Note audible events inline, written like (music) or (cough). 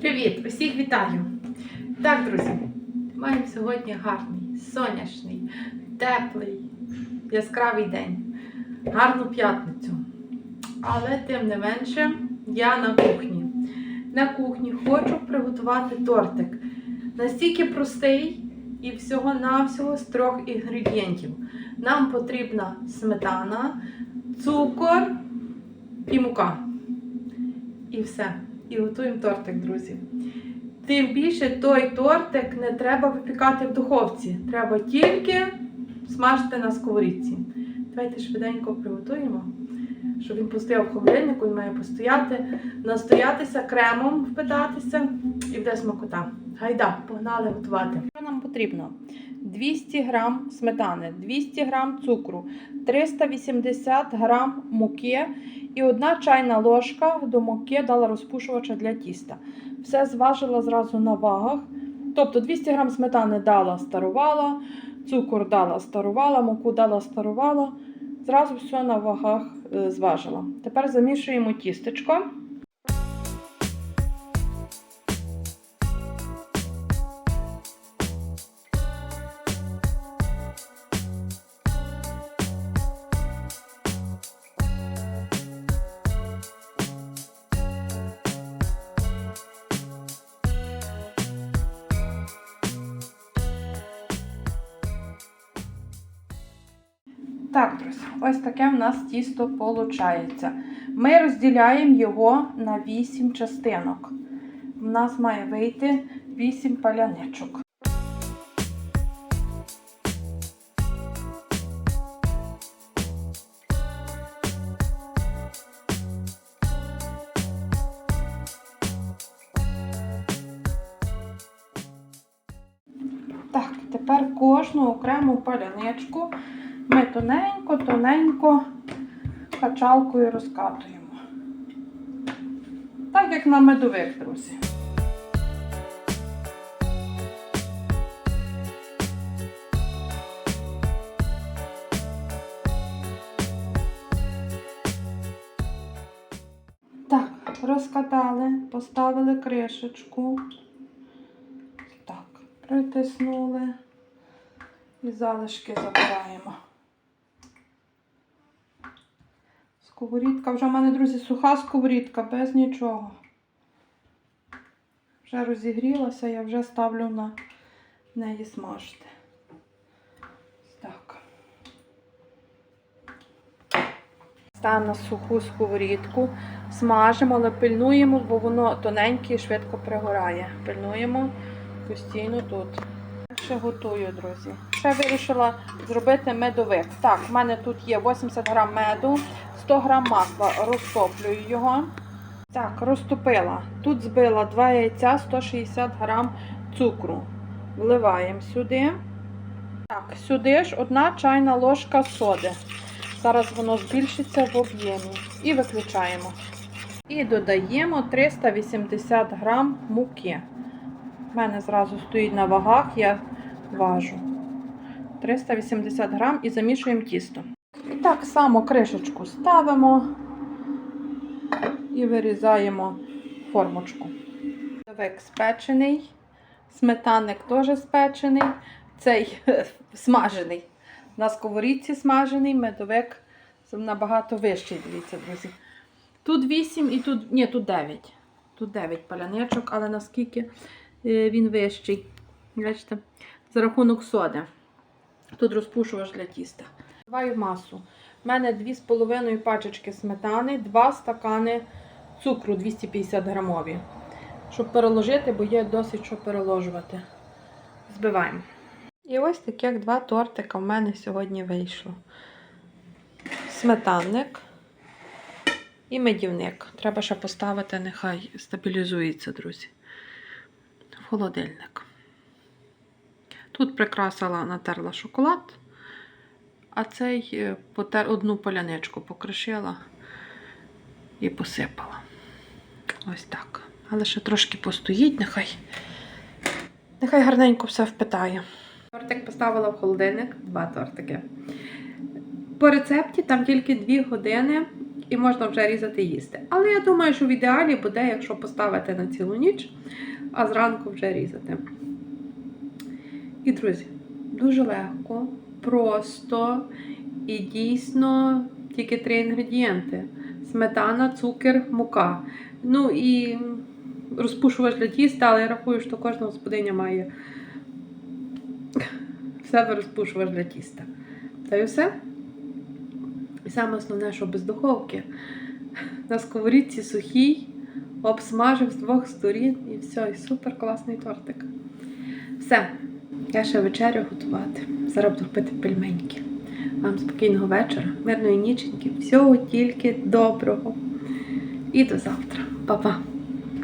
Привіт! Усіх вітаю! Так, друзі, маємо сьогодні гарний, сонячний, теплий, яскравий день, гарну п'ятницю. Але тим не менше, я на кухні. На кухні хочу приготувати тортик. Настільки простий і всього-навсього з трьох інгредієнтів. Нам потрібна сметана, цукор і мука. І все. І готуємо тортик, друзі. Тим більше той тортик не треба випікати в духовці. Треба тільки смажити на сковорідці. Давайте швиденько приготуємо, щоб він постояв в холодильнику, він має постояти, настоятися кремом, впитатися і буде смакота. Гайда, погнали готувати. Що нам потрібно? 200 г сметани, 200 г цукру, 380 г муки і одна чайна ложка до муки дала розпушувача для тіста. Все зважила зразу на вагах. Тобто 200 г сметани дала, старувала, цукор дала, старувала, муку дала, старувала. Зразу все на вагах е, зважила. Тепер замішуємо тістечко. Так, друзі, ось таке в нас тісто виходить. Ми розділяємо його на 8 частинок. У нас має вийти 8 паляничок. Так, тепер кожну окрему паляничку ми тоненько-тоненько качалкою розкатуємо. Так як на медовик, друзі. Так, розкатали, поставили кришечку. Так, притиснули і залишки забираємо. Сковорідка, вже в мене, друзі, суха сковорідка, без нічого. Вже розігрілася, я вже ставлю на неї смажити. Так. Ставимо на суху сковорідку, смажимо, але пильнуємо, бо воно тоненьке і швидко пригорає. Пильнуємо постійно тут. Ще готую, друзі. Ще вирішила зробити медовик. Так, в мене тут є 80 грам меду, 100 грам масла, розтоплюю його. Так, розтопила. Тут збила 2 яйця, 160 грам цукру. Вливаємо сюди. Так, сюди ж одна чайна ложка соди. Зараз воно збільшиться в об'ємі. І виключаємо. І додаємо 380 грам муки. У мене зразу стоїть на вагах, я важу 380 грам і замішуємо тісто. Так само кришечку ставимо і вирізаємо формочку. Медовик спечений, сметанник теж спечений, цей (laughs) смажений. На сковорідці смажений, медовик набагато вищий, дивіться, друзі. Тут 8 і тут, ні, тут 9. Тут 9 паляничок, але наскільки е, він вищий. Бачите, за рахунок соди. Тут розпушувач для тіста. Вливаю масу. У мене 2,5 пачечки сметани, 2 стакани цукру 250 грамові. Щоб переложити, бо є досить що переложувати. Збиваємо. І ось таких два тортика в мене сьогодні вийшло. Сметанник і медівник. Треба ще поставити, нехай стабілізується, друзі. В холодильник. Тут прикрасила, натерла шоколад, а цей е, потер одну поляничку покришила і посипала. Ось так. Але ще трошки постоїть, нехай. Нехай гарненько все впитає. Тортик поставила в холодильник, два тортики. По рецепті там тільки 2 години і можна вже різати їсти. Але я думаю, що в ідеалі буде, якщо поставити на цілу ніч, а зранку вже різати. І, друзі, дуже легко, просто і дійсно тільки три інгредієнти: сметана, цукер, мука. Ну і розпушувач для тіста, але я рахую, що кожна господиня має в себе розпушувач для тіста. Та й все. І саме основне, що без духовки. На сковорідці сухій, обсмажив з двох сторін і все, і супер класний тортик. Все, я ще вечерю готувати. Зараз буду пити пельменьки. Вам спокійного вечора, мирної ніченьки, всього тільки доброго. І до завтра. Па-па!